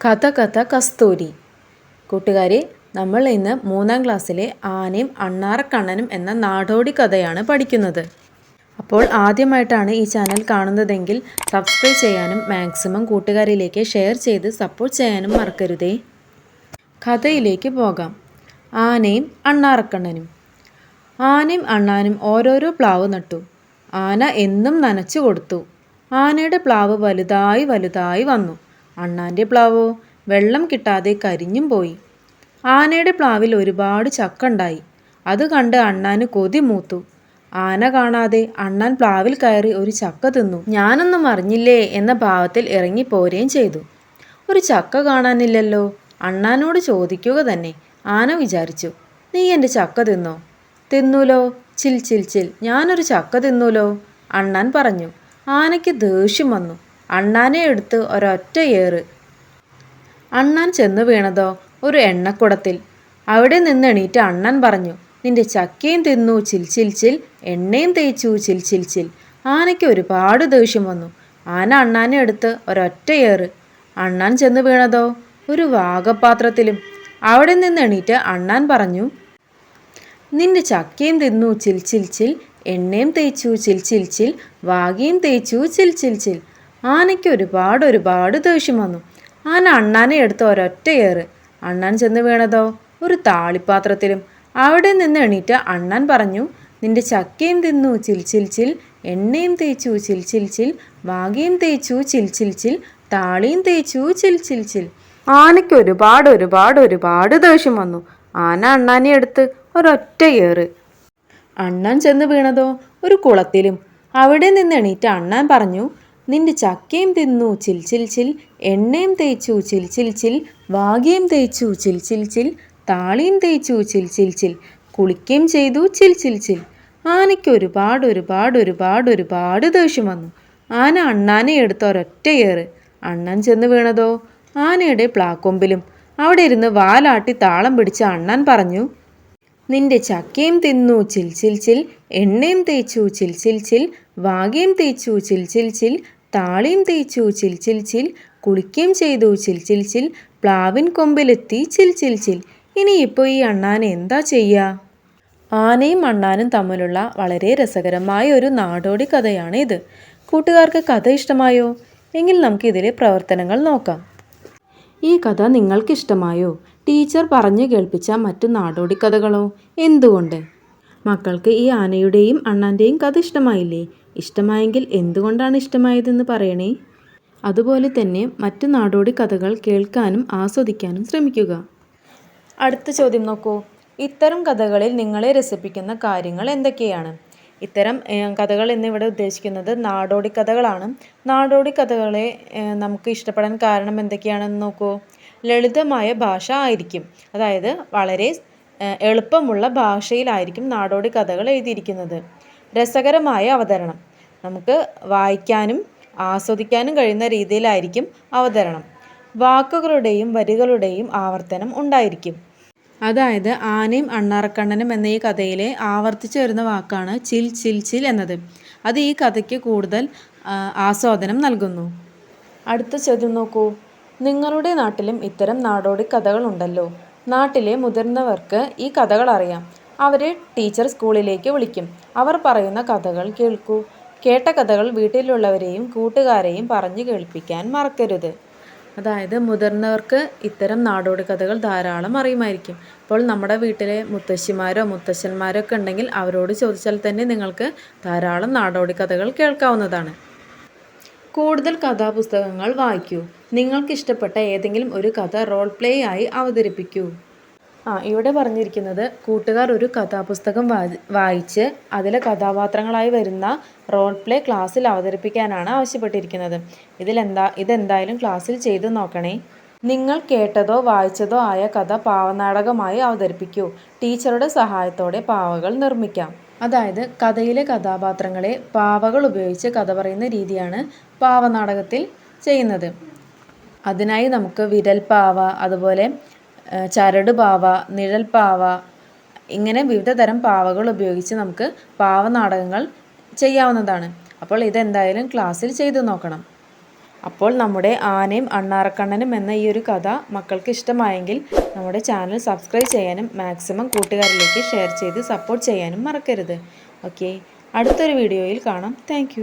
കഥ കഥ കസ്തൂരി. കൂട്ടുകാരെ നമ്മൾ ഇന്ന് മൂന്നാം ക്ലാസ്സിലെ ആനയും അണ്ണാറക്കണ്ണനും എന്ന നാടോടി കഥയാണ് പഠിക്കുന്നത്. അപ്പോൾ ആദ്യമായിട്ടാണ് ഈ ചാനൽ കാണുന്നതെങ്കിൽ സബ്സ്ക്രൈബ് ചെയ്യാനും മാക്സിമം കൂട്ടുകാരിലേക്ക് ഷെയർ ചെയ്ത് സപ്പോർട്ട് ചെയ്യാനും മറക്കരുതേ. കഥയിലേക്ക് പോകാം. ആനയും അണ്ണാറക്കണ്ണനും. ആനയും അണ്ണാനും ഓരോരോ പ്ലാവ് നട്ടു. ആന എന്നും നനച്ചു കൊടുത്തു. ആനയുടെ പ്ലാവ് വലുതായി വലുതായി വന്നു. അണ്ണാന്റെ പ്ലാവോ വെള്ളം കിട്ടാതെ കരിഞ്ഞും പോയി. ആനയുടെ പ്ലാവിൽ ഒരുപാട് ചക്ക ഉണ്ടായി അത് കണ്ട് അണ്ണാന് കൊതി മൂത്തു. ആന കാണാതെ അണ്ണാൻ പ്ലാവിൽ കയറി ഒരു ചക്ക തിന്നു. ഞാനൊന്നും അറിഞ്ഞില്ലേ എന്ന ഭാവത്തിൽ ഇറങ്ങി പോരുകയും ചെയ്തു. ഒരു ചക്ക കാണാനില്ലല്ലോ. അണ്ണാനോട് ചോദിക്കുക തന്നെ ആന വിചാരിച്ചു. നീ എന്റെ ചക്ക തിന്നോ? തിന്നൂലോ. ചിൽ ചിൽ ചിൽ. ഞാനൊരു ചക്ക തിന്നൂലോ? അണ്ണാൻ പറഞ്ഞു. ആനയ്ക്ക് ദേഷ്യം വന്നു. അണ്ണാനെ എടുത്ത് ഒരൊറ്റ ഏറ്. അണ്ണാൻ ചെന്ന് വീണതോ ഒരു എണ്ണക്കുടത്തിൽ. അവിടെ നിന്ന് എണീറ്റ് അണ്ണൻ പറഞ്ഞു നിന്റെ ചക്കയും തിന്നു ചിൽ ചിൽ ചിൽ. എണ്ണയും തേച്ചു ചിൽ ചിൽ ചിൽ. ആനയ്ക്ക് ഒരുപാട് ദേഷ്യം വന്നു. ആന അണ്ണാനെ എടുത്ത് ഒരൊറ്റ ഏറ്. അണ്ണാൻ ചെന്ന് വീണതോ ഒരു വാഗപാത്രത്തിലും. അവിടെ നിന്ന് എണീറ്റ് അണ്ണാൻ പറഞ്ഞു നിന്റെ ചക്കയും തിന്നു ചിൽ ചിൽ ചിൽ. എണ്ണയും തേച്ചു ചിൽ ചിൽ ചിൽ. വാഗയും തേച്ചു ചിൽ ചിൽ ചിൽ. ആനയ്ക്ക് ഒരുപാട് ഒരുപാട് ദേഷ്യം വന്നു. ആന അണ്ണാനെ എടുത്ത് ഒരൊറ്റ ഏറ് അണ്ണാൻ ചെന്ന് വീണതോ? ഒരു താളിപ്പാത്രത്തിലും. അവിടെ നിന്ന് എണീറ്റ് അണ്ണാൻ പറഞ്ഞു നിന്റെ ചക്കയും തിന്നു ചിൽ ചിൽ ചിൽ. എണ്ണയും തേച്ചു ചിൽ ചിൽ ചിൽ. വാകയും തേച്ചു ചിൽ ചിൽ ചിൽ. താളിയും തേച്ചു ചിൽ ചിൽ ചിൽ. ആനയ്ക്ക് ഒരുപാട് ഒരുപാട് ഒരുപാട് ദേഷ്യം വന്നു. ആന അണ്ണാനെ എടുത്ത് ഒരൊറ്റ ഏറ് അണ്ണാൻ ചെന്ന് വീണതോ? ഒരു കുളത്തിലും. അവിടെ നിന്ന് എണീറ്റ് അണ്ണാൻ പറഞ്ഞു നിന്റെ ചക്കയും തിന്നു ചിൽ ചിൽ ചിൽ. എണ്ണയും തേച്ചു ചിൽ ചിൽ ചിൽ. വാകിയും തേച്ചു ചിൽ ചിൽ ചിൽ. താളിയും തേച്ചു ചിൽ ചിൽ ചിൽ. കുളിക്കുകയും ചെയ്തു ചിൽ ചിൽ ചിൽ. ആനയ്ക്ക് ഒരുപാട് ഒരുപാട് ഒരുപാട് ഒരുപാട് ദേഷ്യം വന്നു. ആന അണ്ണാനെ എടുത്ത ഒരൊറ്റ ഏറ്. അണ്ണൻ ചെന്ന് വീണതോ? ആനയുടെ പ്ലാക്കൊമ്പിലും. അവിടെ ഇരുന്ന് വാലാട്ടി താളം പിടിച്ച അണ്ണാൻ പറഞ്ഞു നിന്റെ ചക്കയും തിന്നു ചിൽ ചിൽ ചിൽ. എണ്ണയും തേച്ചു ചിൽ ചിൽ ചിൽ. വാകയും തേച്ചു ചിൽ ചിൽ ചിൽ. താളിയും തേച്ചു. ചിൽ ചിൽ ചിൽ. കുളിക്കുകയും ചെയ്തു. ചിൽ ചിൽ ചിൽ. പ്ലാവിൻ കൊമ്പിലെത്തി. ചിൽ ചിൽ ചിൽ. ഇനിയിപ്പോൾ ഈ അണ്ണാൻ എന്താ ചെയ്യുക ആനയും അണ്ണാനും തമ്മിലുള്ള വളരെ രസകരമായ ഒരു നാടോടി കഥയാണ് ഇത്. കൂട്ടുകാർക്ക് കഥ ഇഷ്ടമായോ? എങ്കിൽ നമുക്ക് ഇതിലെ പ്രവർത്തനങ്ങൾ നോക്കാം. ഈ കഥ നിങ്ങൾക്കിഷ്ടമായോ? ടീച്ചർ പറഞ്ഞു കേൾപ്പിച്ച മറ്റു നാടോടി കഥകളോ? എന്തുകൊണ്ട്? മക്കൾക്ക് ഈ ആനയുടെയും അണ്ണാന്റെയും കഥ ഇഷ്ടമായില്ലേ? ഇഷ്ടമായെങ്കിൽ എന്തുകൊണ്ടാണ് ഇഷ്ടമായതെന്ന് പറയണേ? അതുപോലെ തന്നെ മറ്റു നാടോടി കഥകൾ കേൾക്കാനും ആസ്വദിക്കാനും ശ്രമിക്കുക. അടുത്ത ചോദ്യം നോക്കൂ. ഇത്തരം കഥകളിൽ നിങ്ങളെ രസിപ്പിക്കുന്ന കാര്യങ്ങൾ എന്തൊക്കെയാണ്? ഇത്തരം കഥകൾ എന്നിവിടെ ഉദ്ദേശിക്കുന്നത് നാടോടി കഥകളാണ്. നാടോടി കഥകളെ നമുക്ക് ഇഷ്ടപ്പെടാൻ കാരണം എന്തൊക്കെയാണെന്ന് നോക്കൂ. ലളിതമായ ഭാഷ ആയിരിക്കും. അതായത് വളരെ എളുപ്പമുള്ള ഭാഷയിലായിരിക്കും നാടോടി കഥകൾ എഴുതിയിരിക്കുന്നത്. രസകരമായ അവതരണം. നമുക്ക് വായിക്കാനും ആസ്വദിക്കാനും കഴിയുന്ന രീതിയിലായിരിക്കും അവതരണം. വാക്കുകളുടെയും വരികളുടെയും ആവർത്തനം ഉണ്ടായിരിക്കും. അതായത് ആനയും അണ്ണാറക്കണ്ണനും എന്ന ഈ കഥയിലെ ആവർത്തിച്ചു വരുന്ന വാക്കാണ് ചിൽ ചിൽ ചിൽ എന്നത്. അത് ഈ കഥയ്ക്ക് കൂടുതൽ ആസ്വാദനം നൽകുന്നു. അടുത്ത ചോദ്യം നോക്കൂ. നിങ്ങളുടെ നാട്ടിലും ഇത്തരം നാടോടി കഥകളുണ്ടല്ലോ നാട്ടിലെ മുതിർന്നവർക്ക് ഈ കഥകൾ അറിയാം അവരെ ടീച്ചർ സ്കൂളിലേക്ക് വിളിക്കും. അവർ പറയുന്ന കഥകൾ കേൾക്കൂ. കേട്ട കഥകൾ വീട്ടിലുള്ളവരെയും കൂട്ടുകാരെയും പറഞ്ഞു കേൾപ്പിക്കാൻ മറക്കരുത്. അതായത് മുതിർന്നവർക്ക് ഇത്തരം നാടോടി കഥകൾ ധാരാളം അറിയുമായിരിക്കും. അപ്പോൾ നമ്മുടെ വീട്ടിലെ മുത്തശ്ശിമാരോ മുത്തശ്ശന്മാരോ ഒക്കെ ഉണ്ടെങ്കിൽ അവരോട് ചോദിച്ചാൽ തന്നെ നിങ്ങൾക്ക് ധാരാളം നാടോടി കഥകൾ കേൾക്കാവുന്നതാണ്. കൂടുതൽ കഥാപുസ്തകങ്ങൾ വായിക്കൂ. നിങ്ങൾക്കിഷ്ടപ്പെട്ട ഏതെങ്കിലും ഒരു കഥ റോൾ പ്ലേ ആയി അവതരിപ്പിക്കൂ. ആ ഇവിടെ പറഞ്ഞിരിക്കുന്നത് കൂട്ടുകാർ ഒരു കഥാപുസ്തകം വായി- വായിച്ച് അതിലെ കഥാപാത്രങ്ങളായി വരുന്ന റോൾ പ്ലേ ക്ലാസ്സിൽ അവതരിപ്പിക്കാനാണ് ആവശ്യപ്പെട്ടിരിക്കുന്നത്. ഇതിലെന്താ ഇതെന്തായാലും ക്ലാസ്സിൽ ചെയ്തു നോക്കണേ. നിങ്ങൾ കേട്ടതോ വായിച്ചതോ ആയ കഥ പാവനാടകമായി അവതരിപ്പിക്കൂ. ടീച്ചറുടെ സഹായത്തോടെ പാവകൾ നിർമ്മിക്കാം. അതായത് കഥയിലെ കഥാപാത്രങ്ങളെ പാവകൾ ഉപയോഗിച്ച് കഥ പറയുന്ന രീതിയാണ് പാവനാടകത്തിൽ ചെയ്യുന്നത്. അതിനായി നമുക്ക് വിരൽ പാവ അതുപോലെ ചരട് പാവ നിഴൽ പാവ ഇങ്ങനെ വിവിധ തരം പാവകൾ ഉപയോഗിച്ച് നമുക്ക് പാവനാടകങ്ങൾ ചെയ്യാവുന്നതാണ്. അപ്പോൾ ഇതെന്തായാലും ക്ലാസ്സിൽ ചെയ്തു നോക്കണം. അപ്പോൾ നമ്മുടെ ആനയും അണ്ണാറക്കണ്ണനും എന്ന ഈ ഒരു കഥ മക്കൾക്ക് ഇഷ്ടമായെങ്കിൽ നമ്മുടെ ചാനൽ സബ്സ്ക്രൈബ് ചെയ്യാനും മാക്സിമം കൂട്ടുകാരിലേക്ക് ഷെയർ ചെയ്ത് സപ്പോർട്ട് ചെയ്യാനും മറക്കരുത്. ഓക്കെ അടുത്തൊരു വീഡിയോയിൽ കാണാം. താങ്ക്